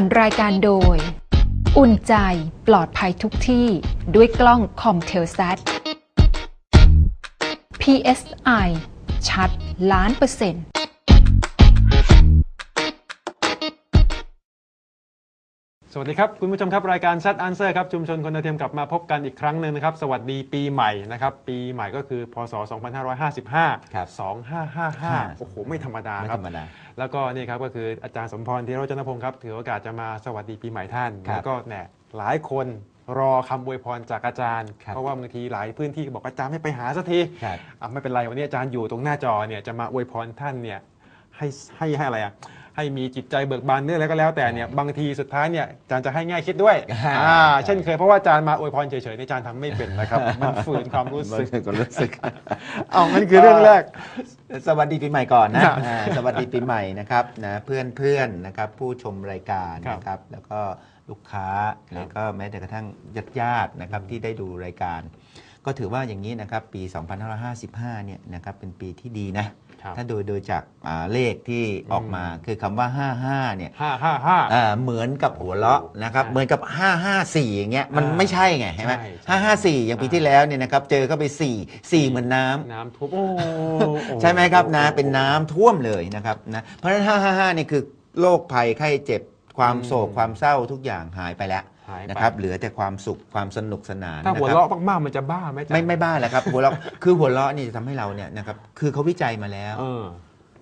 สรรค์รายการโดย อุ่นใจปลอดภัยทุกที่ด้วยกล้องคอมเทลซัต PSI ชัดล้านเปอร์เซ็นต์ วัสดีครับคุณผู้ชมครับรายการชัดอันเซอร์ครับชุมชนคนดาวเทียมกลับมาพบกันอีกครั้งหนึ่งนะครับ สวัสดีปีใหม่นะครับ ปีใหม่ก็คือพศ 2555ครับ2555 โอ้โห ไม่ธรรมดาไม่ครัธบรรมดาแล้วก็นี่ครับก็คืออาจารย์สมพรธีรจนพงศ์ครับ ถือโอกาสจะมาสวัสดีปีใหม่ท่านครับแล้วก็แหน่หลายคนรอคำอวยพรจากอาจารย์ครับเพราะว่าบางทีหลายพื้นที่ก็บอกอาจารย์ไม่ไปหาสักทีครับอะไม่เป็นไรวันนี้อาจารย์อยู่ตรงหน้าจอเนี่ยจะมาอวยพรท่านเนี่ยให้ให้ให้อะไรอะ ให้มีจิตใจเบิกบานเรื่องอะไรก็แล้วแต่เนี่ยบางทีสุดท้ายเนี่ยอาจารย์จะให้ง่ายคิดด้วยอ่าอ่าเช่นเคยเพราะว่าอาจารย์มาอวยพรเฉยๆเนี่ยอาจารย์ทำไม่เป็นนะครับมันฝืนความรู้สึกก็รู้สึกเอางั้นคือเรื่องแรก สวัสดีปีใหม่ก่อนนะครับอ่าสวัสดีปีใหม่นะครับนะเพื่อนเพื่อนๆนะครับผู้ชมรายการครับนะครับแล้วก็ลูกค้าครับแล้วก็แม้แต่กระทั่งญาติญาติๆนะครับที่ได้ดูรายการ ก็ถือว่าอย่างนี้นะครับปี 2555 เนี่ยนะครับเป็นปีที่ดีนะครับถ้าโดยโดยจากอ่าเลขที่ออกมาคือคำว่า 55 เนี่ยห้าห้าห้าอ่าเหมือนกับหัวเราะนะครับใช่เหมือนกับ 554 อย่างเงี้ยมันอ่าไม่ใช่ไงใช่ไหมใช่ใช่554 อย่างปีที่แล้วเนี่ยนะครับเจอเข้าไป 4 4 เหมือนน้ำน้ำท่วมโอ้โอ้ใช่ไหมครับนะโอ้เป็นน้ำท่วมเลยนะครับนะเพราะฉะนั้น 555นี่คือโรคภัยไข้เจ็บความอืมโศกความเศร้าทุกอย่างหายไปแล้ว หายไป นะครับเหลือแต่ความสุขความสนุกสนานถ้าหัวนะครับเราะมากๆมันจะบ้าไหมอาจารย์ไม่ไม่บ้าแหละครับหัวเราะคือหัวเราะนี่จะทำให้เราเนี่ยนะครับคือเขาวิจัยมาแล้ว เออ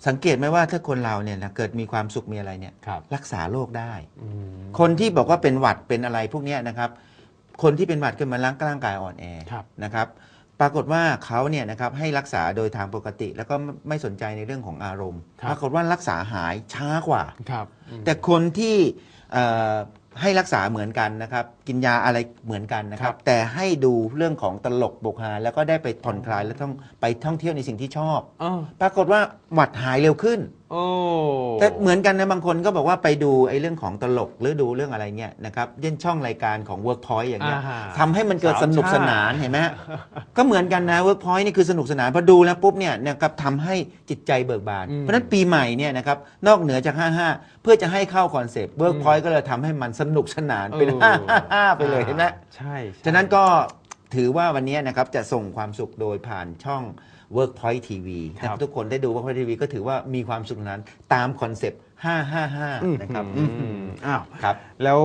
สังเกตไหมว่าถ้าคนเราเนี่ยนะเกิดมีความสุขมีอะไรเนี่ยครับรักษาโรคได้ อืมคนที่บอกว่าเป็นหวัดเป็นอะไรพวกเนี้ยนะครับ คนที่เป็นหวัดขึ้นมาร่างร่างกายอ่อนแอครับ นะครับ ปรากฏว่าเขาเนี่ยนะครับให้รักษาโดยทางปกติ แล้วก็ไม่สนใจในเรื่องของอารมณ์ ครับ ปรากฏว่ารักษาหายช้ากว่า ครับอืมแต่คนที่เอ่อ ให้รักษาเหมือนกันนะครับ กินยาอะไรเหมือนกันนะครัครับบแต่ให้ดูเรื่องของตลกบกฮาแล้วก็ได้ไปผ่อนคลายแล้วต้องไปท่องเที่ยวในสิ่งที่ชอบเออปรากฏว่าหวัดหายเร็วขึ้น โอ้แต่เหมือนกันนะบางคนก็บอกว่าไปดูไอ้เรื่องของตลกหรือดูเรื่องอะไรเนี่ยนะครับเล่นช่องรายการของ Workpoint อย่างเงี้ย อ่าฮะ ทำให้มันเกิดสามสนุกสนานชาติเห็นไหมฮะ ก็เหมือนกันนะ Workpoint นี่คือสนุกสนานพอดูแล้วปุ๊บเนี่ยนะครับทำให้จิตใจเบิกบาน อืมเพราะฉะนั้นปีใหม่เนี่ยนะครับนอกเหนือจาก 55 เพื่อจะให้เข้าคอนเซปต์ Workpoint ก็เลยทำให้มันสนุกสนานเป็น เออ555ไปเลยเห็นไหมใช่ใช่ฉะนั้นก็ถือว่าวันนี้นะครับจะส่งความสุขโดยผ่านช่อง Workpoint TV ครับถ้าทุกคนได้ดู Workpoint TV ก็ถือว่ามีความสุขนั้นตามคอนเซปต์ 555 นะครับอืมอ้าวครับ แล้ว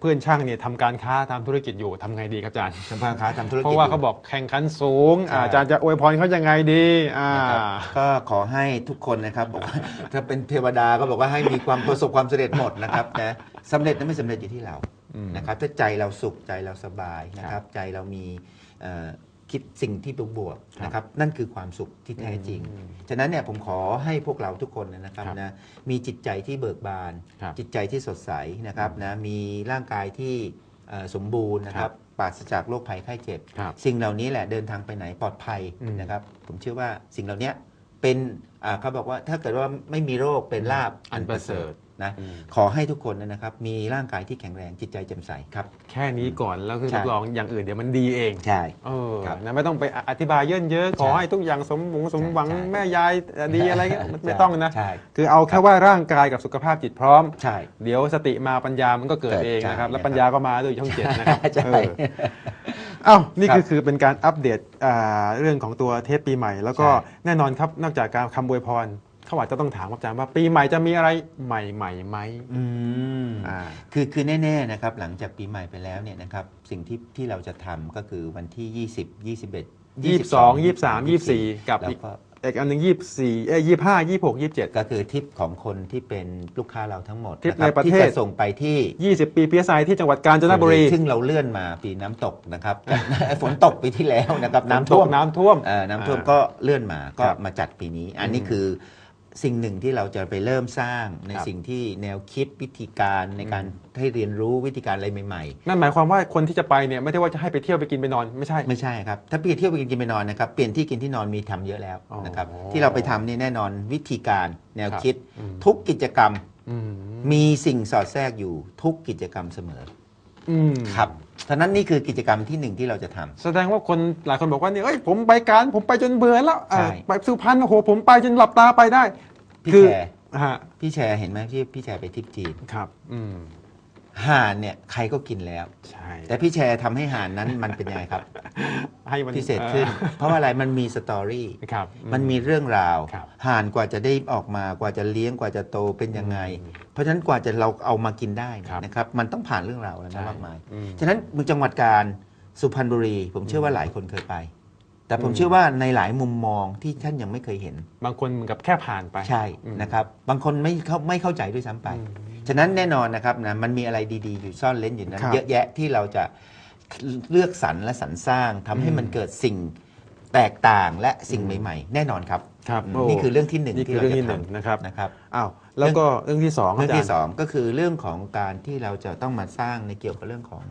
เพื่อนช่างเนี่ยทำการค้าทำธุรกิจอยู่ทำไงดีครับอาจารย์ทำพังค้าทำธุรกิจเพราะว่าอยู่เขาบอกแข่งขันสูงใช่อาอาจารย์จะอวยพรเขายังไงดีอ่านะครับก็ขอให้ทุกคนนะครับบอกว่าถ้าเป็นเทวดาก็บอกว่าให้มีความประสบความสำเร็จหมดนะครับนะสำเร็จนั้นไม่สำเร็จอยู่ที่เราอืม นะครับถ้าใจเราสุขใจเราสบายนะครับ ใจเรามีเอ่อคิดสิ่งที่บวกๆนะครับนั่นคือความสุขที่แท้จริงอืมฉะนั้นเนี่ยผมขอให้พวกเราทุกคนนะครับครับนะมีจิตใจที่เบิกบานครับจิตใจที่สดใสนะครับนะมีร่างกายที่เอ่อสมบูรณ์นะคครัรับบปราศจากโรคภัยไข้เจ็บครับสิ่งเหล่านี้แหละเดินทางไปไหนปลอดภัยอืมนะครับ ผมเชื่อว่าสิ่งเหล่านี้เป็นอ่าเขาบอกว่าถ้าเกิดว่าไม่มีโรคเป็นลาบอันประเสริฐ นะอืมขอให้ทุกคนนะครับ มีร่างกายที่แข็งแรงจิตใจแจ่มใสครับ แค่นี้ก่อนแล้วคือใช่รับรองอย่างอื่นเดี๋ยวมันดีเองใช่เออครับนะไม่ต้องไปอธิบายเยินเยอะขอให้ทุกอย่างสมหวังสมหวังใช่แม่ยายดีอะไรเงี้ยมันไม่ต้องนะใช่คือเอาแค่ว่าร่างกายกับสุขภาพจิตพร้อมใช่เดี๋ยวสติมาปัญญามันก็เกิดเกิดเองนะครับใช่แล้วปัญญาก็มาด้วยช่องเจ็ดนะครับใช่เออเอ้านี่ครับคือคือเป็นการอัปเดตอ่าเรื่องของตัวเทปปีใหม่ แล้วก็ใช่แน่นอนครับนอกจากการคำอวยพร เขาอาจจะต้องถามอาจารย์ว่าปีใหม่จะมีอะไรใหม่ๆไหมอืมอ่าคือคือแน่ๆนะครับหลังจากปีใหม่ไปแล้วเนี่ยนะครับสิ่งที่ที่เราจะทำก็คือวันที่ 20 21 ยี่สิบสองยี่สิบสามยี่สิบสี่กับแล้วอีกก็อีกอันหนึ่งยี่สิบสี่เอ้ยยี่ห้ายี่หกยี่เจ็ด ก็คือทริปของคนที่เป็นลูกค้าเราทั้งหมดทริปคบในประเทศ ที่จะส่งไปที่ยี่สิบปี PSI ที่จังหวัดกาญจนบุรีซึ่งเราเลื่อนมาปีน้ำตกนะครับ ฝนตกปีที่แล้วนะครับน้ำท่วม น้ำท่วม เอ่อน้ำท่วมอ่าก็เลื่อนมาก็ครับมาจัดปีนี้ อันนี้อืมคือ สิ่งหนึ่งที่เราจะไปเริ่มสร้างในครับ สิ่งที่แนวคิดวิธีการในการให้เรียนรู้วิธีการอะไรใหม่นั่นหมายความว่าคนที่จะไปเนี่ยไม่ได้ว่าจะให้ไปเที่ยวไปกินไปนอนไม่ใช่ๆไม่ใช่ครับ ถ้าเปลี่ยนเที่ยวไปกินกินไปนอนนะครับเปลี่ยนที่กินที่นอนมีทำเยอะแล้วอ๋อนะครับที่เราไปทำนี่แน่นอนวิธีการแนวครับคิดอืม ทุกกิจกรรมอืมมีสิ่งสอดแทรกอยู่ทุกกิจกรรมเสมออืม ครับ ฉะนั้นนี่คือกิจกรรมที่หนึ่งที่เราจะทำ แสดงว่าคนหลายคนบอกว่าเนี่ยเอ้ยผมไปการผมไปจนเบื่อแล้วใช่อ่าไปสุพรรณโอ้โหผมไปจนหลับตาไปได้ พี่คือแขฮะพี่แชร์เห็นไหมพี่พี่แชร์ไปทริปจีนครับ อืมห่านเนี่ยใครก็กินแล้ว ใช่แต่พี่แชร์ทำให้ห่านนั้นมันเป็นยังไงครับ ให้มันพิเศษขึ้น เพราะว่าอะไรมันมีสตอรี่เออครับ มันมีเรื่องราว ครับห่านกว่าจะได้ออกมากว่าจะเลี้ยงกว่าจะโตเป็นยังไงเพ ราะฉะนั้นกว่าจะเราเอามากินได้ครับนะครับมันต้องผ่านเรื่องราวแล้วใช่นะมากมาย อืม ฉะนั้นเมืองจังหวัดการสุพรรณบุรี ผมเชื่อว่าหลายคนเคยไป แต่ผมอืมเชื่อว่าในหลายมุมมองที่ท่านยังไม่เคยเห็น บางคนเหมือนกับแค่ผ่านไปใช่อืม นะครับบางคนไม่เข้าไม่เข้าใจด้วยซ้ำไปอืมฉะนั้นแน่นอนนะครับนะมันมีอะไรดีๆ อยู่ซ่อนเล้นอยู่นั้นครับเยอะแยะที่เราจะเลือกสรรและสรรสร้างทำให้อืมมันเกิดสิ่งแตกต่างและสิ่งใหม่ ๆ แน่นอนครับครับอืมโอ้ นี่คือเรื่องที่หนึ่งนี่คือที่เราเรื่องจะที่หนึ่งทำนะครับนะครับ อ้าว แล้วก็เรื่องที่สองเรื่องที่าจาย์สองก็คือเรื่องของการที่เราจะต้องมาสร้างในเกี่ยวกับเรื่องของ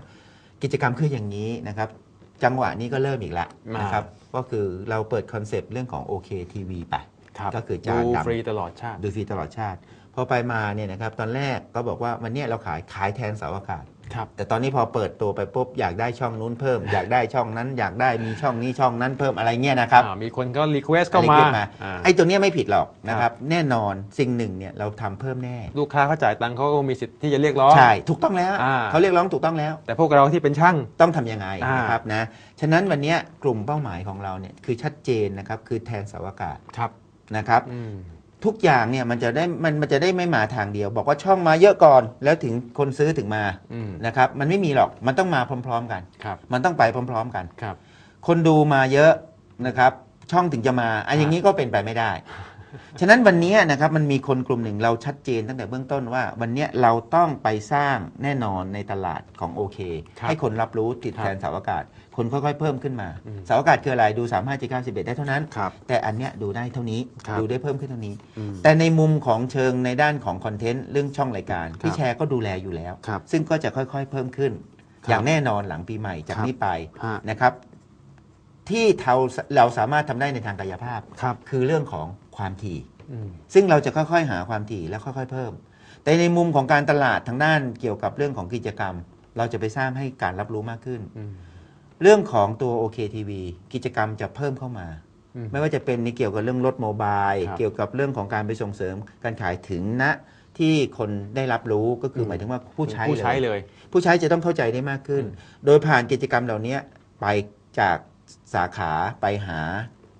กิจกรรมคืออย่างนี้นะครับ จังหวะนี้ก็เริ่มอีกละมานะครับก็คือเราเปิดคอนเซปต์เรื่องของ OK TV ไปครับก็คือจานดูดำฟรีตลอดชาติดูฟรีตลอดชาติพอไปมาเนี่ยนะครับตอนแรกก็บอกว่าวันเนี้ยเราขายขายแทนเสาอากาศ ครับแต่ตอนนี้พอเปิดตัวไปปุ๊บอยากได้ช่องนู้นเพิ่ม อยากได้ช่องนั้น อยากได้มีช่องนี้ช่องนั้นเพิ่มอะไรเงี้ยนะครับอ่ามีคนก็รีเควสเข้ามาอะไรขึ้นอ่าไอ้ตัวเนี้ยไม่ผิดหรอกนะคครัรับบแน่นอนสิ่งหนึ่งเนี่ยเราทำเพิ่มแน่ ลูกค้าเขาจ่ายตังค์เขาก็มีสิทธิ์ที่จะเรียกร้อง ใช่ ถูกต้องแล้วอ่า เขาเรียกร้องถูกต้องแล้ว แต่พวกเราที่เป็นช่าง ต้องทำยังไงอ่าน นะครับนะฉะนั้นวันเนี้ยกลุ่มเป้าหมายของเราเนี่ยคือชัดเจนนะครับคือแทนเสาอากาศครับนะครับ อืม ทุกอย่างเนี่ยมันจะได้มันมันจะได้ไม่มาทางเดียว บอกว่าช่องมาเยอะก่อนแล้วถึงคนซื้อถึงมาอืมนะครับมันไม่มีหรอกมันต้องมาพร้อม ๆ กัน ครับมันต้องไปพร้อม ๆ กัน ครับ คนดูมาเยอะนะครับ ช่องถึงจะมาอันอย่างนี้ก็เป็นไปไม่ได้ ฉะนั้นวันนี้นะครับมันมีคนกลุ่มหนึ่งเราชัดเจนตั้งแต่เบื้องต้นว่า วันนี้เราต้องไปสร้างแน่นอนในตลาดของโอเคครับให้คนรับรู้ติดครับ แทนเสาอากาศ คนค่อยๆเพิ่มขึ้นมาอืมเสาอากาศคืออะไรดู 3 5 7 9 11 ได้เท่านั้นครับแต่อันเนี้ยดูได้เท่านี้ครับดูได้เพิ่มขึ้นเท่านี้อืมแต่ในมุมของเชิงในด้านของคอนเทนต์เรื่องช่องรายการครับพี่แชร์ก็ดูแลอยู่แล้วครับซึ่งก็จะค่อยๆเพิ่มขึ้นครับอย่างแน่นอนหลังปีใหม่จากครับนี้ไปฮะนะครับ ที่เราเราสามารถทำได้ในทางกายภาพครับคือเรื่องของความถี่อืมซึ่งเราจะค่อยๆ หาความถี่แล้วค่อยๆ เพิ่ม แต่ในมุมของการตลาดทางด้านเกี่ยวกับเรื่องของกิจกรรม เราจะไปสร้างให้การรับรู้มากขึ้นอืม เรื่องของตัว OK TV กิจกรรมจะเพิ่มเข้ามาอืมไม่ว่าจะเป็นในเกี่ยวกับเรื่องรถโมบายครับเกี่ยวกับเรื่องของการไปส่งเสริมการขายถึงณที่คนได้รับรู้ก็คือหมายถึงว่าผู้ใช้ผู้ใช้เลยเลยผู้ใช้จะต้องเข้าใจได้มากขึ้นอืมโดยผ่านกิจกรรมเหล่านี้ไปจากสาขาไปหา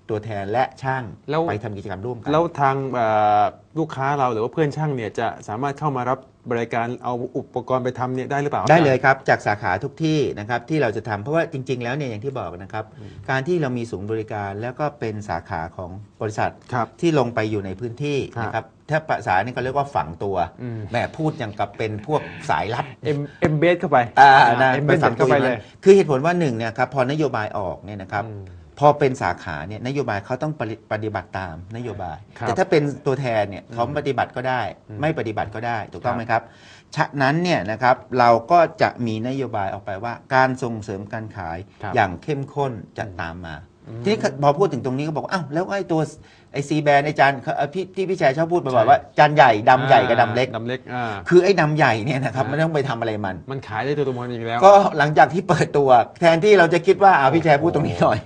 ตัวแทนและช่างแล้วไปทำกิจกรรมร่วมกัน แล้วทางเอ่อลูกค้าเราหรือว่าเพื่อนช่างเนี่ยจะสามารถเข้ามารับ บริการเอาอุปกรณ์ไปทำเนี่ยได้หรือเปล่าได้เลยครับ จากสาขาทุกที่นะครับที่เราจะทำเพราะว่าจริง ๆ แล้วเนี่ยอย่างที่บอกนะครับ การที่เรามีศูนย์บริการแล้วก็เป็นสาขาของบริษัทครับที่ลงไปอยู่ในพื้นที่ครับนะครับถ้าภาษานี่เขาเรียกว่าฝังตัวอืมแหมพูดอย่างกับเป็นพวกสายลับเอ็มเอ็มเบสเข้าไปอ่านะเอ็มเบไปสฝังตัเข้าวไปอย่างเลนั้ยนคือเหตุผลว่าหนึ่งเนี่ยครับพอนโยบายออกเนี่ยนะครับอืม พอเป็นสาขาเนี่ยนโยบายเขาต้องปฏิปฏิบัติตามนโยบาย ครับแต่ถ้าเป็นตัวแทนเนี่ยเขาปฏิบัติก็ได้ อืมไม่ปฏิบัติก็ได้ถูกต้องครับไหมครับฉะนั้นเนี่ยนะครับเราก็จะมีนโยบายออกไปว่า การส่งเสริมการขายครับอย่างเข้มข้นจะตามมาอืมทีนี้พอพูดถึงตรงนี้ก็บอกว่าอ้าวแล้วไอ้ตัวไอซีแบรนด์ไอจานเอ่อพี่ที่พี่แชร์ชอบพูดบ่อยๆว่าจานใหญ่ดำใหญ่กับดำเล็ก ดำเล็กอ่า คือไอ้ดำใหญ่เนี่ยนะครับอ่าไม่ต้องไปทำอะไรมัน มันขายได้ตัวตัวมันอีกแล้ว ก็หลังจากที่เปิดตัว แทนที่เราจะคิดว่าอ่าพี่แชร์พูดตรงนี้หน่อย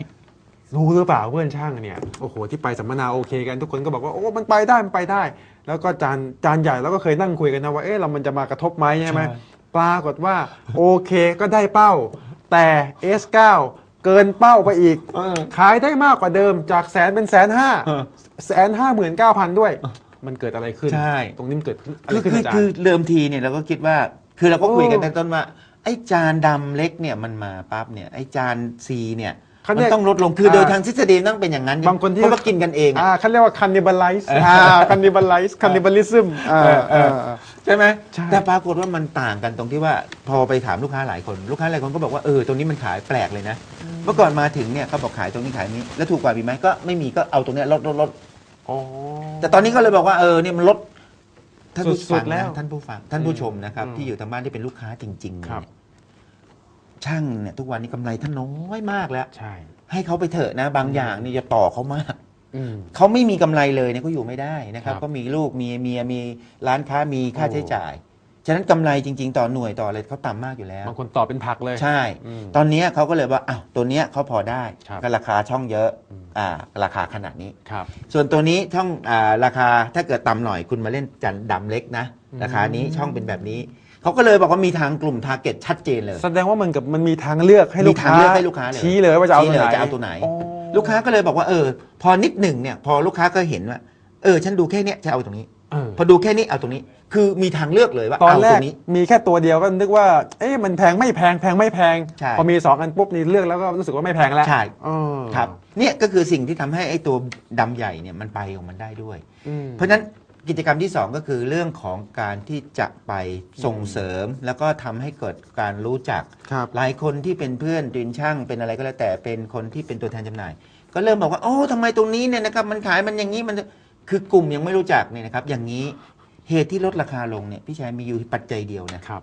รู้หรือเปล่าเพื่อนช่างเนี่ยโอ้โหที่ไปสัมมนาโอเคกันทุกคนก็บอกว่าโอ้ มันไปได้มันไปได้ แล้วก็จานจานใหญ่แล้วก็เคยนั่งคุยกันนะว่าเอ๊ะเรามันจะมากระทบไหมใช่ไหมใช่ปรากฏว่าโอเคก็ได้เป้า แต่ S9 เกินเป้าไปอีก ขายได้มากกว่าเดิมจากแสนเป็นแสนห้าแสนห้าหมื่นเก้าพันด้วย มันเกิดอะไรขึ้น ใช่ ตรงนี้มันเกิดอะไรคือขึ้นคืออาจารคือย์เดิมทีเนี่ยเราก็คิดว่า คือเราก็คุยกันโอ้ตั้งต้นว่า ไอ้จานดำเล็กเนี่ยมันมาปั๊บเนี่ยไอ้จานซีเนี่ย เขามัเรียนกต้องลดลงคืออ่าโดยทางทฤษฎีต้องเป็นอย่างนั้นบางคนที่เพราะว่ากินกันเองอะอ่าเขาเรียกว่า cannibalize อ่า cannibalize cannibalism อ่าเออเอออ่า ใช่ไหมใช่ แต่ปรากฏว่ามันต่างกันตรงที่ว่าพอไปถามลูกค้าหลายคนลูกค้าหลายคนก็บอกว่าเออตรงนี้มันขายแปลกเลยนะ เมื่อก่อนมาถึงเนี่ยเขาบอกขายตรงนี้ขายนี้แล้วถูกกว่ามีไหมก็ไม่มีก็เอาตรงเนี้ยลดลดลดอ๋อแต่ตอนนี้ก็เลยบอกว่าเออเนี่ยมันลดท่านผู้สุฟัดงๆแล้นะวท่านผู้ฟังท่านผู้ชมนะครับ อืมที่อยู่ทางบ้านที่เป็นลูกค้าจริงๆครับเนี่ย ช่างเนี่ยทุกวันนี้กำไรท่านน้อยมากแล้ว ใช่ ให้เขาไปเถอะนะ บางอย่างนี่จะต่อเขามาก อืม เขาไม่มีกำไรเลยเนี่ยเขาอยู่ไม่ได้นะครับ ครับก็มีลูกมีเมียมีร้านค้ามีค่าโอ้ใช้จ่าย ฉะนั้นกำไรจริง ๆ ต่อหน่วยต่ออะไรเขาต่ำมากอยู่แล้ว บางคนตอบเป็นผักเลย ใช่ อืมตอนเนี้ยเขาก็เลยว่าอ้าวตัวเนี้ยเขาพอได้ครับก็ราคาช่องเยอะอืม อ่าราคาขนาดนี้ ครับ ส่วนตัวนี้ช่องอาราคาถ้าเกิดต่ำหน่อยคุณมาเล่นจันดำเล็กนะอืมราคานี้ช่องเป็นแบบนี้ เขาก็เลยบอกว่ามีทางกลุ่มทาร์เก็ตชัดเจนเลย แสดงว่ามันกับมันมีทางเลือกให้ลูกมีทางค้าเลือกให้ลูกค้าเลยชี้เลยว่าจะเอาชี้ตัวเลยไหน จะเอาตัวไหน อ๋อ ลูกค้าก็เลยบอกว่าเออ พอนิดหนึ่งเนี่ย พอลูกค้าก็เห็นว่า เออ ฉันดูแค่เนี้ยจะเอาตรงนี้ เออพอดูแค่นี้เอาตรงนี้ คือมีทางเลือกเลยว่าตอนเอาแรตรกงนี้ มีแค่ตัวเดียวก็นึกว่า เอ๊ะมันแพงไม่แพงแพงไม่แพง ใช่ พอมีสองอันปุ๊บนี่เลือกแล้วก็รู้สึกว่าไม่แพงแล้วใช่เออครับ เนี่ยก็คือสิ่งที่ทำให้ไอ้ตัวดำใหญ่เนี่ยมันไปของมันได้ด้วย อืมเพราะฉะนั้น กิจกรรมที่ 2 ก็คือเรื่องของการที่จะไปส่งเสริม แล้วก็ทำให้เกิดการรู้จัก ครับ หลายคนที่เป็นเพื่อนดินช่างเป็นอะไรก็แล้วแต่เป็นคนที่เป็นตัวแทนจำหน่าย ก็เริ่มบอกว่าโอ้ทำไมตรงนี้เนี่ยนะครับมันขายมันอย่างนี้มันคือกลุ่มยังไม่รู้จักเนี่ยนะครับ อย่างนี้เหตุที่ลดราคาลงเนี่ยพี่ชายมีอยู่ปัจจัยเดียวนะครับ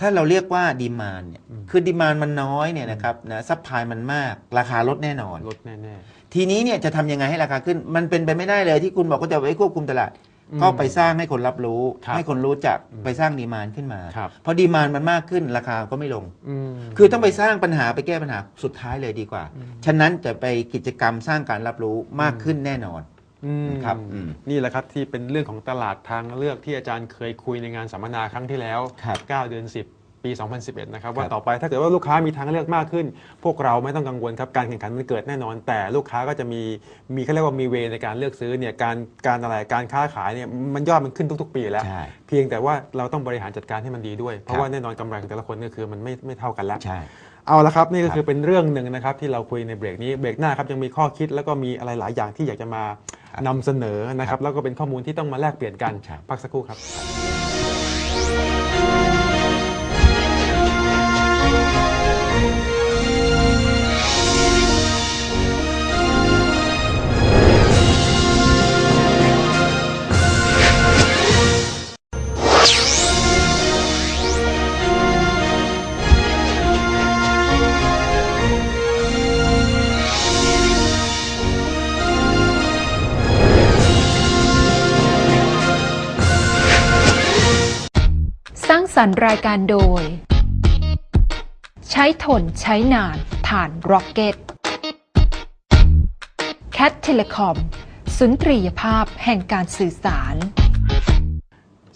ถ้าเราเรียกว่าดีมานเนี่ยอืมคือดีมานมันน้อยเนี่ยนะครับนะซัพพลายมันมากราคาลดแน่นอน ลดแน่ ทีนี้เนี่ยจะทำยังไงให้ราคาขึ้น มันเป็นไปไม่ได้เลยที่คุณบอกก็จะไว้ควบคุมตลาดอืม ก็ไปสร้างให้คนรับรู้ ครับให้คนรู้จักอืมไปสร้างดีมานขึ้นมาครับ พอดีมานมันมากขึ้นราคาก็ไม่ลงๆอืม คือต้องไปสร้างปัญหาไปแก้ปัญหาสุดท้ายเลยดีกว่าอืมฉะนั้นจะไปกิจกรรมสร้างการรับรู้มากขึ้นแน่นอน อืมครับอืมนี่แหละครับที่เป็นเรื่องของตลาดทางเลือกที่อาจารย์เคยคุยในงานสัมมนาครั้งที่แล้ว ครับ9 เดือน 10 ปี 2011 นะครับว่าครับต่อไปถ้าเกิดว่าลูกค้ามีทางเลือกมากขึ้น พวกเราไม่ต้องกังวลครับการแข่งขันมันเกิดแน่นอน แต่ลูกค้าก็จะมีมีเขาเรียกว่ามีเวในการเลือกซื้อเนี่ยการการอะไรการค้าขายเนี่ยมันยอดมันขึ้นทุก ๆ ปีอยู่แล้ว ใช่ เพียงแต่ว่าเราต้องบริหารจัดการให้มันดีด้วย เพครัราะบว่าแน่นอนกำไรของแต่ละคนก็คือมันไม่ไม่เท่ากันแล้ว ใช่ เอาละครับ นี่ก็ครับคือเป็นเรื่องหนึ่งนะครับที่เราคุยในเบรกนี้เบรกหน้าครับยังมีข้อคิดแล้วก็มีอะไรหลายอย่างที่อยากจะมานำเสนอนะครับแล้วก็เป็นข้อมูลที่ต้องมาแลกเปลี่ยนกันครับพักสักครู่ครับ สรรรค์รายการโดย ใช้ทนใช้นานผ่านร็อกเก็ตแคทเทเลคอมสุนทรียภาพแห่งการสื่อสาร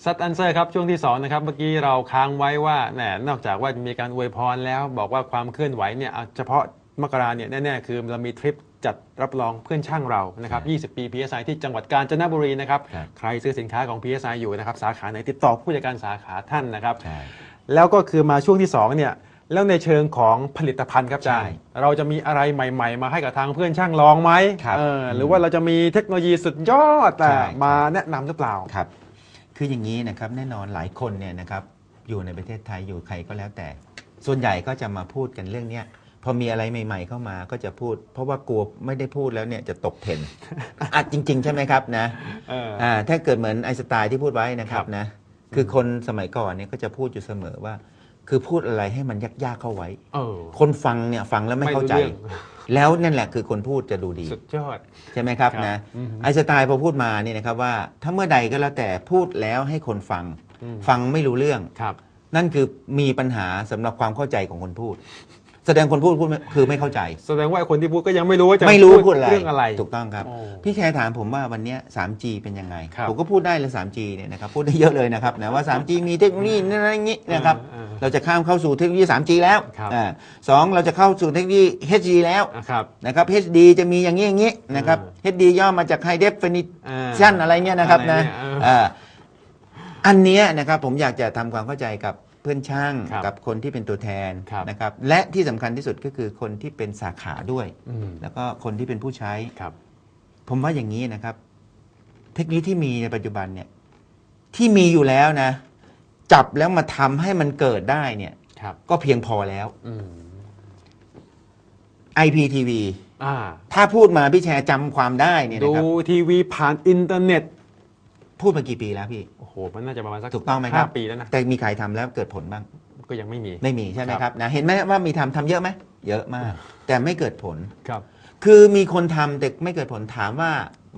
ซัดอันเซอร์ครับช่วงที่2นะครับเมื่อกี้เราค้างไว้ว่าแหนนอกจากว่ามีการอวยพรแล้ว บอกว่าความเคลื่อนไหวเนี่ยเฉพาะมกราเนี่ยแน่ๆคือเรามีทริป จัดรับรองเพื่อนช่างเรานะครับ 20 ปี PSI ที่จังหวัดกาญจนบุรีนะครับครับ ใครซื้อสินค้าของ PSI อยู่นะครับ สาขาไหนติดต่อผู้จัดการสาขาท่านนะครับใช่แล้วก็คือมาช่วงที่2เนี่ย แล้วในเชิงของผลิตภัณฑ์ครับอาจารย์ใช่เราจะมีอะไรใหม่ ๆ มาให้กับทางเพื่อนช่างลองไหมครับเออหรือว่าเราจะมีเทคโนโลยีสุดยอดแต่ใช่มาแนะนำหรือเปล่าครับ คืออย่างนี้นะครับแน่นอนหลายคนเนี่ยนะครับอยู่ในประเทศไทยอยู่ใครก็แล้วแต่ ส่วนใหญ่ก็จะมาพูดกันเรื่องเนี้ย พอมีอะไรใหม่ ๆ เข้ามาก็จะพูด เพราะว่ากลัวไม่ได้พูดแล้วเนี่ยจะตกเทรนด์อะจริง ๆ ใช่ไหมครับนะเอออ่าถ้าเกิดเหมือนไอน์สไตล์ที่พูดไว้นะครัครับบนะคือคนสมัยก่อนเนี่ยก็จะพูดอยู่เสมอว่า คือพูดอะไรให้มันยากๆเข้าไว้เออคนฟังเนี่ยฟังแล้วไม่เข้าใจไม่รู้เรื่องแล้วนั่นแหละคือคนพูดจะดูดีสุดยอดใช่ไหมครับครับนะอือฮึไอน์สไตล์พอพูดมาเนี่ยนะครับว่า ถ้าเมื่อใดก็แล้วแต่พูดแล้วให้คนฟังอืมฟังไม่รู้เรื่องครับนั่นคือมีปัญหาสำหรับความเข้าใจของคนพูด แสดงคนพูดพูดไม่คือไม่เข้าใจ แสดงว่าไอ้คนที่พูดก็ยังไม่รู้ว่าจะไม่รู้พูดอะไรเรื่องอะไร ถูกต้องครับ โอ้พี่แคร์ถามผมว่าวันเนี้ย 3G เป็นยังไง ครับผมก็พูดได้เลย 3G เนี่ยนะครับพูดได้เยอะเลยนะครับนะว่า 3G มีเทคโนโลยีนั่นอะไรอย่างงี้นะครับเออเออเราจะข้ามเข้าสู่เทคโนโลยี 3G แล้วครับ อ่าสองเราจะเข้าสู่เทคโนโลยี HD แล้วอะครับ นะครับ HD จะมีอย่างนี้อย่างนี้นะครับ HD ย่อมาจาก High Definition อะไรเงี้ยนะครับอะไรนะเนี่ยเออ เอ่ออันเนี้ยนะครับผมอยากจะทำความเข้าใจกับ เพื่อนช่างครับกับคนที่เป็นตัวแทนครับนะครับและที่สำคัญที่สุดก็คือคนที่เป็นสาขาด้วย อืม แล้วก็คนที่เป็นผู้ใช้ ครับ ผมว่าอย่างนี้นะครับ เทคโนโลยีที่มีในปัจจุบันเนี่ยที่มีอยู่แล้วนะ จับแล้วมาทำให้มันเกิดได้เนี่ยครับ ก็เพียงพอแล้ว อืม IPTV อ่า ถ้าพูดมาพี่แชร์จำความได้เนี่ยดูนะครับ ทีวีผ่านอินเทอร์เน็ต พูดมากี่ปีแล้วพี่ โอ้โห มันน่าจะประมาณสักถูกต้องไหมครับ ห้าปีแล้วนะ แต่มีใครทำแล้วเกิดผลบ้าง ก็ยังไม่มี ไม่มีใช่ไหมครับครับนะเห็นไหมว่ามีทำทำเยอะไหมเยอะมาก แต่ไม่เกิดผล ครับ คือมีคนทำแต่ไม่เกิดผลถามว่า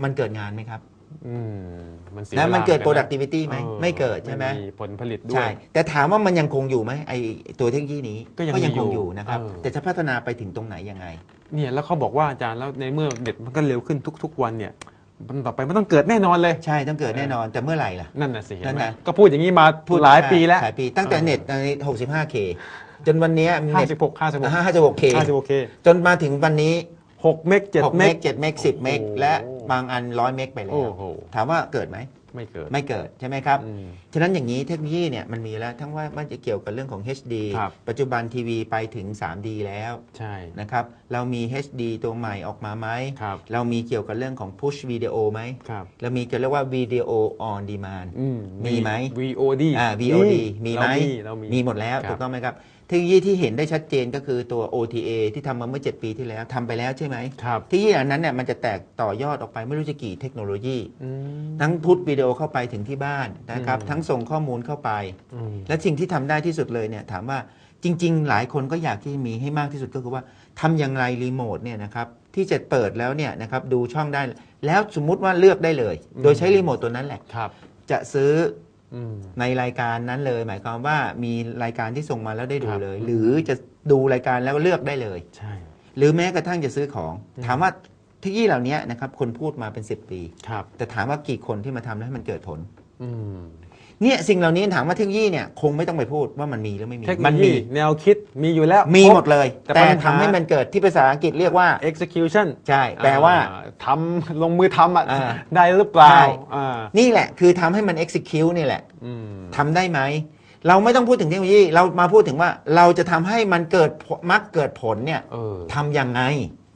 มันเกิดงานไหมครับอืม มันเสียนะมันวลาเกิด หอ productivity ไหมออไม่เกิดใช่ไหมผลผลิตด้วใช่ย แต่ถามว่ามันยังคงอยู่ไหมไอตัวเทคโนโลยีนี้ก็ยังคงมีอยู่อยู่นะครับ เออ แต่จะพัฒนาไปถึงตรงไหนยังไง เนี่ยแล้วเขาบอกว่าอาจารย์แล้วในเมื่อเน็ตมันก็เร็วขึ้นทุก ๆ วันเนี่ย มันต่อไปมันต้องเกิดแน่นอนเลย ใช่ต้องเกิดแน่นอน แต่เมื่อไหร่ล่ะ นั่นน่ะสิเห็นนั่นไหมน่ะ ก็พูดอย่างนี้มาหลายปีแล้วหลายปีตั้งแต่เออเน็ตใน 65K จนวันเนี้ยห้าเน็ตสิบหกห้าสิบหก 56K ห้าสิบหกเคจนมาถึงวันนี้หกเมกเจ็ด6เมเมกก7เมก10เมกโอ้โหและบางอัน100เมกไปแล้โอ้วโหถามว่าเกิดไหม ไม่เกิด ไม่เกิดใช่ไหมครับ อืมฉะนั้นอย่างนี้เทคโนโลยีเนี่ยมันมีแล้วทั้งว่ามันจะเกี่ยวกับเรื่องของ HD ครับ ปัจจุบันทีวีไปถึง 3D แล้วใช่นะครับเรามี HD ตัวใหม่ออกมาไหม ครับเรามีเกี่ยวกับเรื่องของ push video ไหม ครับเรามีเกี่ยวเรียกว่า video on demand อืมีไหม VOD อ่า VOD มีไหมเรามีเรามีมีหมดแล้ว ครับ ถูกต้องไหมครับเทคโนโลยีที่เห็นได้ชัดเจนก็คือตัว OTA ที่ทำมาเมื่อ 7 ปีที่แล้วทำไปแล้วใช่ไหมครับ เทคโนโลยีอันนั้นเนี่ยมันจะแตกต่อยอดออกไปไม่รู้จะกี่เทคโนโลยีอืมทั้งพุทวิดีโอเข้าไปถึงที่บ้านนะครับอืมทั้งส่งข้อมูลเข้าไปอืมและสิ่งที่ทำได้ที่สุดเลยเนี่ยถามว่าจริง ๆ หลายคนก็อยากที่มีให้มากที่สุดก็คือว่าทำอย่างไรรีโมทเนี่ยนะครับที่จะเปิดแล้วเนี่ยนะครับดูช่องได้แล้วสมมุติว่าเลือกได้เลย โดยใช้รีโมทตัวนั้นแหละครับจะซื้ออืม ในรายการนั้นเลย หมายความว่ามีรายการที่ส่งมาแล้วได้ดูครับเลย หรือจะดูรายการแล้วเลือกได้เลย ใช่ หรือแม้กระทั่งจะซื้อของอืมถามว่าเทคโนโลยีเหล่านี้นะครับคนพูดมาเป็น 10 ปีครับแต่ถามว่ากี่คนที่มาทำแล้วให้มันเกิดผลอืม เนี่ยสิ่งเหล่านี้ถามว่าเทคโนโลยีเนี่ยคงไม่ต้องไปพูดว่ามันมีหรือไม่มีเทคโนมัโลมี ยีแนวคิดมีอยู่แล้วมีครบหมดเลยแต่แต่ปัญหาทำให้มันเกิดที่ภาษาอังกฤษเรียกว่า execution ใช่ แปลว่า อ่ทำลงมือทำอะอ่าได้หรือเปล่าใช่ อ่านี่แหละคือทำให้มัน execute นี่แหละอืมทำได้ไหม เราไม่ต้องพูดถึงเทคโนโลยีเรามาพูดถึงว่าเราจะทำให้มันเกิดผลมักเกิดผลเนี่ยเออ ทำยังไง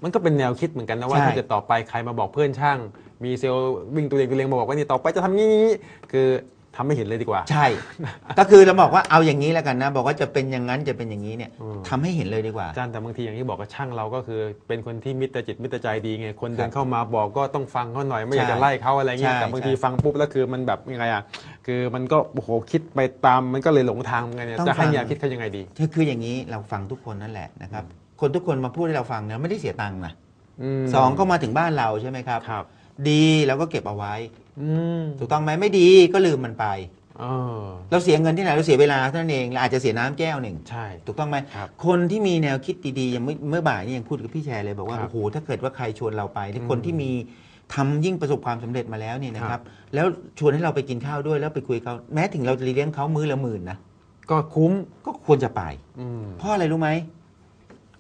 มันก็เป็นแนวคิดเหมือนกันนะว่าใช่ ถ้าเกิดต่อไปใครมาบอกเพื่อนช่าง มีเซลล์วิ่งตัวเองตัวเองมาบอกว่านี่ต่อไปจะทำนี้คือ ทำไม่เห็นเลยดีกว่า ใช่ ก็คือเราบอกว่าเอาอย่างนี้แล้วกันนะ บอกว่าจะเป็นอย่างนั้นจะเป็นอย่างนี้เนี่ยอืม ทำให้เห็นเลยดีกว่า อาจารย์แต่บางทีอย่างที่บอกกับช่างเราก็คือ เป็นคนที่มิตรจิตมิตรใจดีไงคนเดิครันบเข้ามาบอกก็ต้องฟังเขาหน่อยไม่อยากใช่จะไล่เขาอะไรเงี้ยใช่แต่บางทีใช่ ฟังปุ๊บแล้วคือมันแบบยังไงอะคือมันก็โอ้โหคิดไปตามมันก็เลยหลงทางไงเนี่ยต้องจะให้ฟังแนวคิดเขายังไงดี คือคืออย่างนี้เราฟังทุกคนนั่นแหละนะครับ คนทุกคนมาพูดให้เราฟังเนี่ยไม่ได้เสียตังค์นะมสองก็มาถึงบ้านเราใช่ไหมครับ ครับ ดีเราก็เก็บเอาไว้อืม ถูกต้องไหมไม่ดีก็ลืมมันไปเออเราเสียเงินที่ไหนเราเสียเวลาเท่านั้นเองเราอาจจะเสียน้ำแก้วหนึ่งใช่ถูกต้องไหมครับคนที่มีแนวคิดดีๆอย่างเมื่อเมื่อบ่ายนี่ยังพูดกับพี่แชร์เลยบอกว่าครับโอ้โหถ้าเกิดว่าใครชวนเราไปที่อืมคนที่มีทำยิ่งประสบความสำเร็จมาแล้วเนี่ยนะคครัรับบแล้วชวนให้เราไปกินข้าวด้วยแล้วไปคุยเขาแม้ถึงเราจะเลี้ยงเขามื้อละหมื่นนะก็คุ้มก็ควรจะไปอืมเพราะอะไรรู้ไหม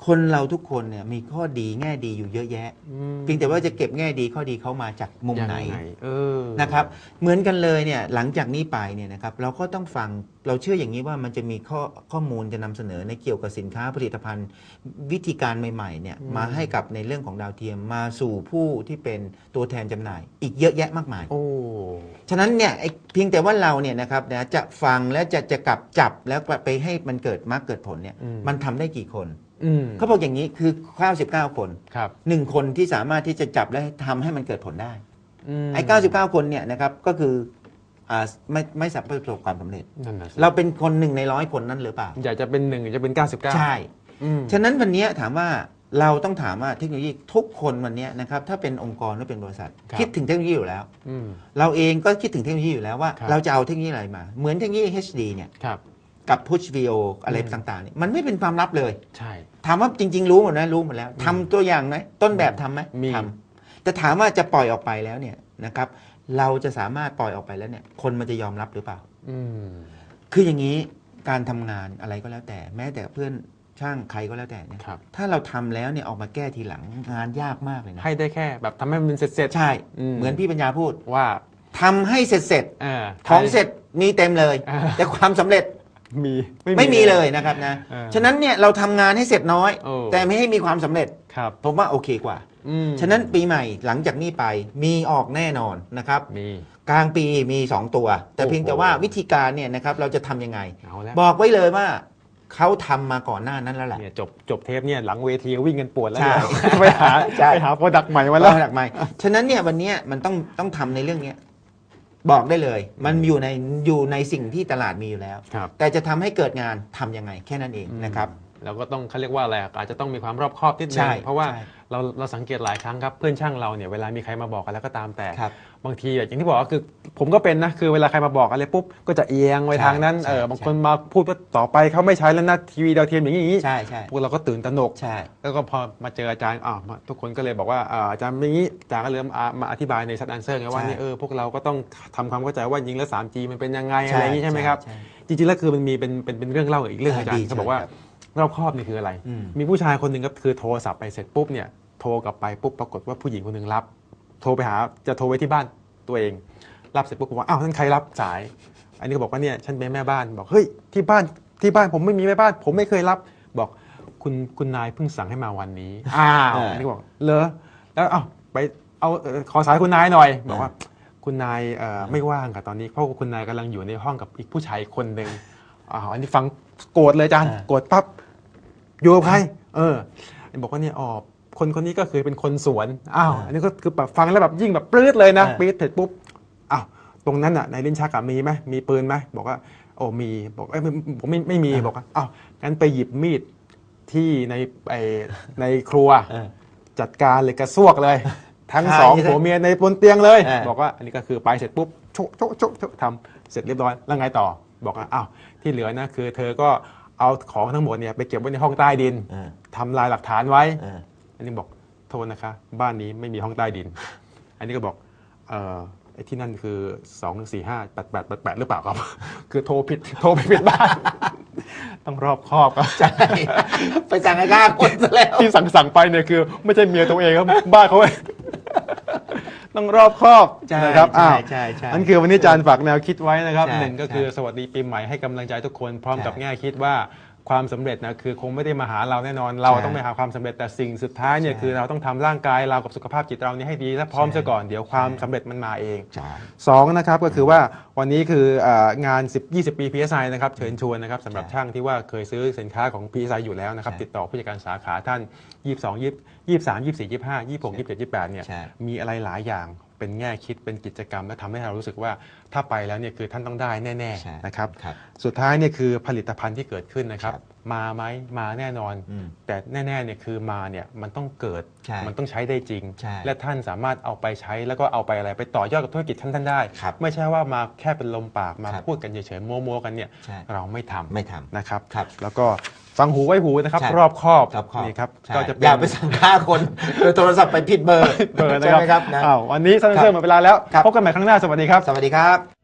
คนเราทุกคนเนี่ยมีข้อดีแง่ดีอยู่เยอะแยะอืมเพียงแต่ว่าจะเก็บแง่ดีข้อดีเขามาจากมุมไหนยังงเออนะครับเหมือนกันเลยเนี่ยหลังจากนี้ไปเนี่ยนะครับเราก็ต้องฟังเราเชื่ออย่างนี้ว่ามันจะมีข้อข้อมูลจะนำเสนอในเกี่ยวกับสินค้าผลิตภัณฑ์ วิธีการใหม่ๆเนี่ยมาให้กับในเรื่องของดาวเทียมมาสู่ผู้ที่เป็นตัวแทนจำหน่าย อีกเยอะแยะมากมายโอ้ฉะนั้นเนี่ยไอ้เพียงแต่ว่าเราเนี่ยนะครับนะจะฟังแล้วจะจะกลับจับแล้วไปให้มันเกิดมากเกิดผลเนี่ยมันทำได้กี่คน อืมเขาบอกอย่างนี้คือ99คนครับหนึ่งคนที่สามารถที่จะจับและทำให้มันเกิดผลได้ มไอ้99 คนเนี่ยนะครับก็คืออ่าไม่ไม่สามารถประสบความสำเร็จ นั่นน่ะสิเราเป็นคนหนึ่งในร้อยคนนั้นหรือเปล่า อยากจะเป็นหนึ่งอยากจะเป็น 99ใช่ อืม ฉะนั้นวันนี้ถามว่าเราต้องถามว่าเทคโนโลยีทุกคนวันนี้นะครับถ้าเป็นองค์กรหรือเป็นบริษัท ครับ คิดถึงเทคโนโลยีอยู่แล้ว อืม เราเองก็คิดถึงเทคโนโลยีอยู่แล้วว่า ครับ เราจะเอาเทคโนโลยีอะไรมา เหมือนเทคโนโลยี HD เนี่ยครับ กับ Push VO อะไรอืมต่างๆเนี่ยมันไม่เป็นความลับเลย ใช่ ถามว่าจริง ๆ รู้หมดนะรู้หมดแล้วทำตัวอย่างไหมต้นแบบทำไหมมีทำแต่ถามว่าจะปล่อยออกไปแล้วเนี่ยนะครับ เราจะสามารถปล่อยออกไปแล้วเนี่ย คนมันจะยอมรับหรือเปล่าอืมคืออย่างนี้การทำงานอะไรก็แล้วแต่ แม้แต่เพื่อนช่างใครก็แล้วแต่เนี่ยครับถ้าเราทำแล้วเนี่ยออกมาแก้ทีหลังงานยากมากเลยนะให้ได้แค่ แบบทำให้มันเป็นเสร็จใช่อืมเหมือนพี่ปัญญาพูดๆว่าทำให้เสร็จเสร็จเออๆของเสร็จมีเต็มเลยอ่าแต่ความสำเร็จ มีไม่มีเลยนะครับนะ เออฉะนั้นเนี่ยเราทำงานให้เสร็จน้อย โอ้ แต่ไม่ให้มีความสำเร็จ ครับผมว่าโอเคกว่า อืมฉะนั้นปีใหม่หลังจากนี้ไปมีออกแน่นอนนะครับ มี กลางปีมี 2 ตัว แต่โอ้โห เพียงแต่ว่าวิธีการเนี่ยนะครับเราจะทำยังไง เอาแล้วบอกไว้เลยว่าเขาทำมาก่อนหน้านั้นแล้วแหละ เนี่ยจบจบเทปเนี่ยหลังเวทีวิ่งกันปวดแล้วใช่เนี่ยไปหาใช่ ไปหาโปรดักต์ใหม่มามาแล้แล้ววหนักไหมฉะนั้นเนี่ยวันเนี้ยมันต้องต้องทำในเรื่องเนี้ย บอกได้เลย มันอยู่ในอยู่ในสิ่งที่ตลาดมีอยู่แล้ว ครับ แต่จะทำให้เกิดงานทำยังไงแค่นั้นเองนะครับ เราก็ต้องเขาเรียกว่าอะไรอะอาจจะต้องมีความรอบคอบนิดนึใช่งเพราะว่าใช่เราเราสังเกตหลายครั้งครับเพื่อนช่างเราเนี่ยเวลามีใครมาบอกกันแล้วก็ตามแต่ครับบางทีอะอย่างที่บอกก็คือผมก็เป็นนะคือเวลาใครมาบอกอะไรปุ๊บก็จะเอียงไปใช่ทางนั้นใช่เออบางใช่คนมาพูดว่าต่อไปเขาไม่ใช้แล้วนะทีวีดาวเทียมอย่างนี้อย่างนี้ใช่ใช่พวกเราก็ตื่นตระหนกใช่แล้วก็พอมาเจออาจารย์อ้าวมาทุกคนก็เลยบอกว่าอ่าอาจารย์อย่างนี้อาจารย์ก็เริ่มอ่ามาอธิบายในซัดอันเซอร์ไงว่าใช่นี่เออพวกเราก็ต้องทำความเข้าใจว่ายิงแล้ว 3G มันเป็นยังไงอะไรอย่างนี้ใช่ไหมครับใช่จริงๆแล้วคือมันมีเป็นเป็นเป็นเรื่องเล่าอีกเรื่องอาจารดีย์เขาบอกว่าใช่ค รับรอบครอบนี่คืออะไรอืมมีผู้ชายคนหนึ่งก็คือโทรศัพท์ไปเสร็จปุ๊บเนี่ยโทรกลับไปปุ๊บปรากฏว่าผู้หญิงคนหนึ่งรับ โทรไปหาจะโทรไปที่บ้านตัวเอง รับเสร็จปุ๊บผมว่าอ้าวนั่นใครรับสาย อันนี้ก็บอกว่าเนี่ยฉันเป็นแม่บ้านบอกเฮ้ยที่บ้านที่บ้านผมไม่มีแม่บ้าน ผมไม่เคยรับบอกคุณคุณนายเพิ่งสั่งให้มาวันนี้อ้าวเอออัอันนี้ก็บอกเลอแล้วเอ้าไปเอาเอ่อขอสายคุณนายหน่อย บอกว่าคุณนายเอ่อไม่ว่างค่ะตอนนี้เพราะว่าคุณนายกำลังอยู่ในห้องกับอีกผู้ชายคนหนึ่งอ้าวอันนี้ฟังโกรธเลยอาจารย์อ่าโกรธปั๊บ อยู่กับใคร เออบอกว่าเนี่ยอ๋อคนคนนี้ก็คือเป็นคนสวน อ้าว อันนี้ก็คือแบบฟังแล้วแบบยิ่งแบบปลื้ดเลยนะอ่าปลื้ดเสร็จปุ๊บ อ้าว ตรงนั้นอะในลิ้นชักอะมีไหมมีปืนไหมบอกว่า โอ้มี บอกเอ้ยไม่ผมไม่ไม่มี บอกว่า อ้าว งั้นไปหยิบมีดที่ในไอในครัวเออจัดการเลยกระซวกเลย ทั้งใช่สองใช่ผัวเมียในบนเตียงเลยเออบอกว่าอันนี้ก็คือไปเสร็จปุ๊บโชะโชะโชะโชะทำเสร็จเรียบร้อยแล้วไงต่อ บอกว่าอ้าวที่เหลือนะคือ เธอก็ เอาของทั้งหมดเนี่ยไปเก็บไว้ในห้องใต้ดินเออทำลายหลักฐานไว้เอออันนี้บอกโทษนะคะ บ้านนี้ไม่มีห้องใต้ดิน อันนี้ก็บอกเออไอ้ที่นั่นคือสองสี่ห้าแปดแปดแปดแปดหรือเปล่าครับ คือโทรผิดโทรไปผิดบ้าน ต้องรอบคอบครับใช่ ไปสั่งให้ฆ่าคนซะแล้ว ที่สั่งสั่งไปเนี่ยคือ ไม่ใช่เมียตัวเองครับบ้านเขาเอง ต้องรอบคอบใช่นะครับใช่อ้าวใช่ใช่ นั่นคือวันนี้อาจารย์ฝากแนวคิดไว้นะครับใช่หนึ่งก็คือใช่ สวัสดีปีใหม่ให้กำลังใจทุกคนพร้อมกับใช่แง่คิดว่า ความสำเร็จนะคือคงไม่ได้มาหาเราแน่นอน เราใช่ต้องไปหาความสำเร็จแต่สิ่งสุดท้ายเนี่ยใช่คือเราต้องทำร่างกายเรากับสุขภาพจิตเรานี่ให้ดีและพร้อมใช่ซะก่อนเดี๋ยวความใช่สำเร็จมันมาเองใช่สองนะครับก็คือว่าวันนี้คือเอองาน 10 20 ปี PSI นะครับเชิญชวนนะครับสำหรับใช่ช่างที่ว่าเคยซื้อสินค้าของ PSI อยู่แล้วนะครับใช่ติดต่อผู้จัดการสาขาท่าน 22 23 24 25 26 27 28เนี่ยใช่มีอะไรหลายอย่าง เป็นแง่คิดเป็นกิจกรรม และทำให้เรารู้สึกว่าถ้าไปแล้วเนี่ยคือท่านต้องได้แน่ใช่ๆนะครับครับสุดท้ายเนี่ยคือผลิตภัณฑ์ที่เกิดขึ้นนะครับครับมาไหมมาแน่นอนอืมแต่แน่ๆเนี่ยคือมาเนี่ยมันต้องเกิดใช่มันต้องใช้ได้จริงใช่และท่านสามารถเอาไปใช้แล้วก็เอาไปอะไรไปต่อยอดกับธุรกิจท่านท่านได้ครับไม่ใช่ว่ามาแค่เป็นลมปากมาครับพูดกันเฉยๆโม้ๆกันเนี่ยใช่เราไม่ทำไม่ทำนะครับครับแล้วก็ ฟังหูไว้หูนะครับ ใช่รอบคอบรอบคอบ นี่ครับใช่ก็จะอย่าไปสั่งฆ่าคนโดยโทรศัพท์ไปผิดเบอร์เบอร์นะใช่ครับไหมครับนะ อ้าววันนี้ท่านเซอร์หมดเวลาแล้วครับ พบกันใหม่ครั้งหน้าสวัสดีครับ สวัสดีครับ